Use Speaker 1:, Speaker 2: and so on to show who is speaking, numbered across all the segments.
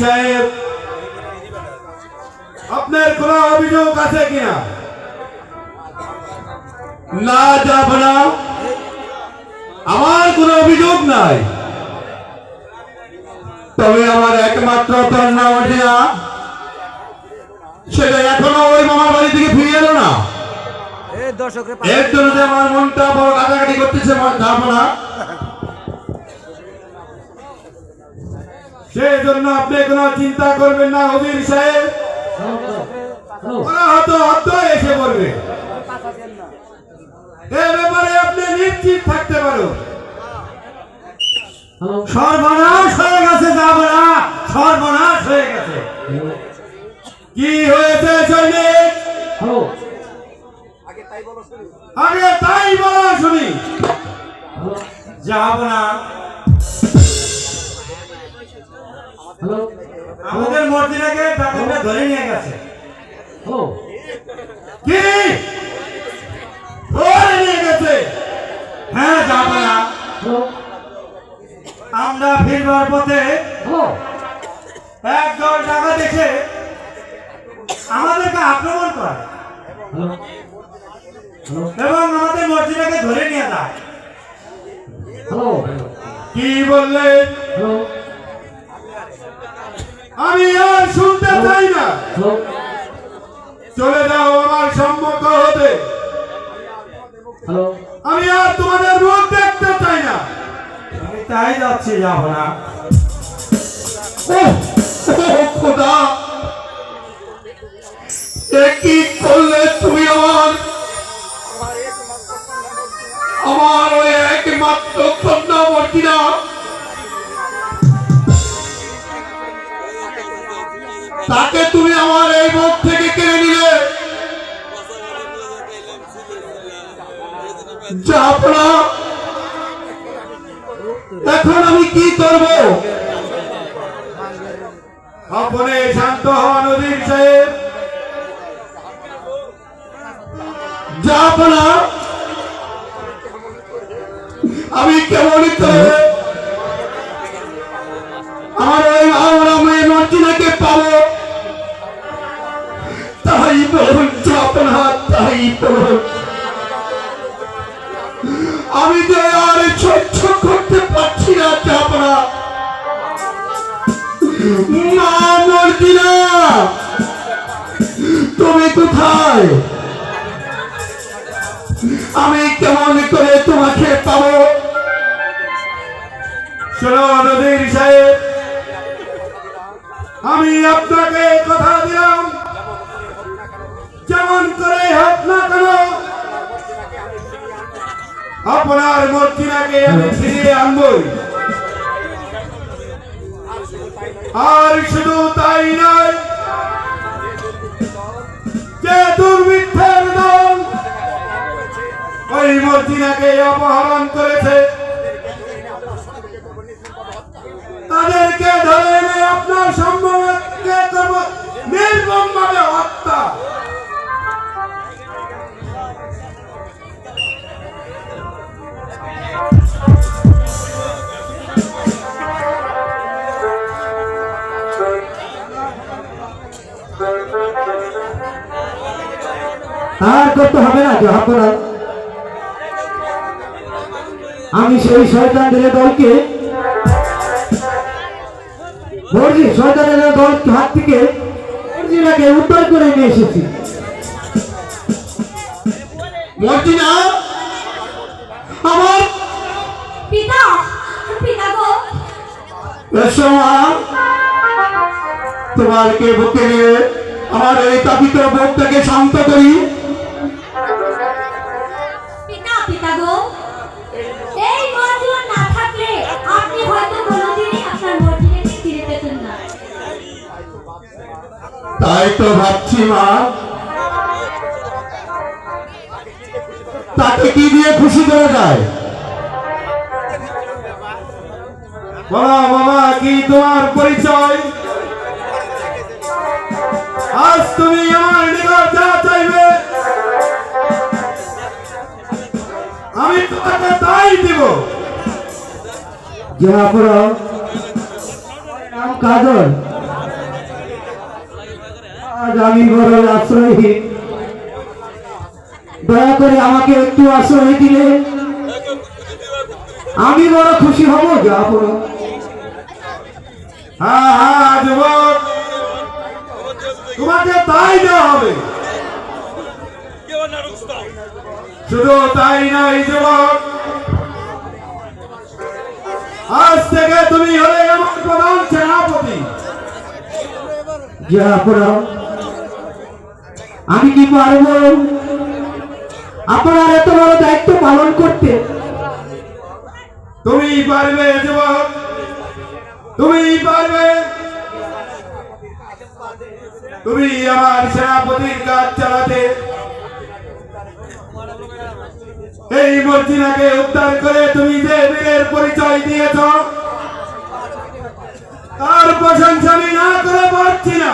Speaker 1: সাহেব আপনার কোন অভিযোগ আছে কিনা? না যাব না। আমার কোনো অভিযোগ নাই। তবে আমার একমাত্র কন্যা ওঠে না। সেটা এখনও ওই মামার বাড়ি থেকে ফিরে এলো না। এর জন্য আমার মনটা বড় কাটাকাটি করতেছে যাব না। সেই জন্য আপনি কোনো চিন্তা করবেন না হবির সাহেব। ওরা হয়তো হয়তো এসে পড়বে এ ব্যাপারে আপনি নিশ্চিত থাকতে পারো। সর্বনাশ হয়ে গেছে যাব না সর্বনাশ হয়ে গেছে। কি হয়েছে, সৈনিক? আগে তাই বলো, শুনি। যাব না আমাদের মর্জিনাকে ডাকাতরা ধরে নিয়ে গেছে। কি? ধরে নিয়ে গেছে। হ্যাঁ যাব না। আমরা ফিরবার পথে একদল টাকা দেখে আমাদেরকে আক্রমণ করে। এবং আমাদের মর্জিনাকে ধরে নিয়ে যায়। কি বললেন? আমি আর শুনতে চাই না। চলে যাও আমার সম্মুখ হতে। আমি আর তোমাদের মুখ দেখতে চাই না। আমি তাই যাচ্ছি যাব না। খোদা। কি করলে তুমি আমার? আমার ওই একমাত্র কন্যা মর্জিনা? তাকে তুমি আমার এই মুখ থেকে কেড়ে নিলে। এখন আমি কি করব? আপনি শান্ত হন নদীর সাহেব। যাবনা আমি কেমন করে আমি আর সহ্য করতে পারছি না যাবনা মা মর্জিনা তুমি কোথায়? আমি কেমন করে তোমাকে পাবো? শোনো নদীর সাহেব, আমি আপনাকে কথা দিলাম। আপনার মর্জিনাকে আমি ফিরিয়ে আনবই। আর শুধু তাই নয়, যে দুর্বৃত্তের দল ওই অপহরণ করেছে
Speaker 2: আর করতে হবে না আপনারা আমি সেই শয়তানদের দলকে বলছি শয়তানের দল হাত থেকে মর্জিনাকে উদ্ধার করে নিয়ে এসেছি।
Speaker 1: মর্জিনা আমার
Speaker 3: পিতা পিতা গো।
Speaker 1: এসো মা। তোমারকে বুকে নিয়ে আমার এই তাপিত বুকটাকে শান্ত করি। তাই তো ভাবছি মা। তাকে কি দিয়ে খুশি করা যায়? বলো বাবা, কি তোমার পরিচয়? আজ তুমি আমার নিকট যা চাইবে, আমি তোমাকে তাই দিব।
Speaker 2: আপনারা নাম কাজল। আমি আশ্রয়হীন দয়া করে আমাকে একটু আশ্রয় দিলে। আমি বড় খুশি হব, যা বড়
Speaker 1: হ্যাঁ হ্যাঁ যুবক। তাই দেওয়া হবে। শুধু তাই আজ থেকে তুমি হলে আমার প্রধান সেনাপতি।
Speaker 2: যা বড় আমি কি পারব? আপনার এত বড় দায়িত্ব পালন করতে।
Speaker 1: তুমি পারবে তুমি পারবে। তুমি আমার সেনাপতির কাজ চালাতে। এই মর্জিনাকে উদ্ধার করে তুমি যে বীরের পরিচয় দিয়েছ, তার প্রশংসা আমি না করে পারছি না।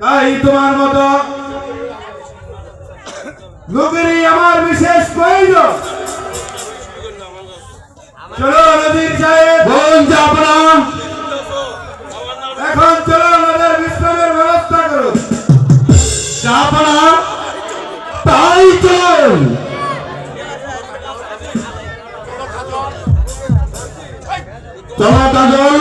Speaker 1: তাই তোমার মতো লোকেরই আমার বিশেষ প্রয়োজন। চলো নদীর সাহেব বোন যাবনা এখন চলো নদের বিশ্রামের ব্যবস্থা করো। যাবনা তাই চল। চলো কাজল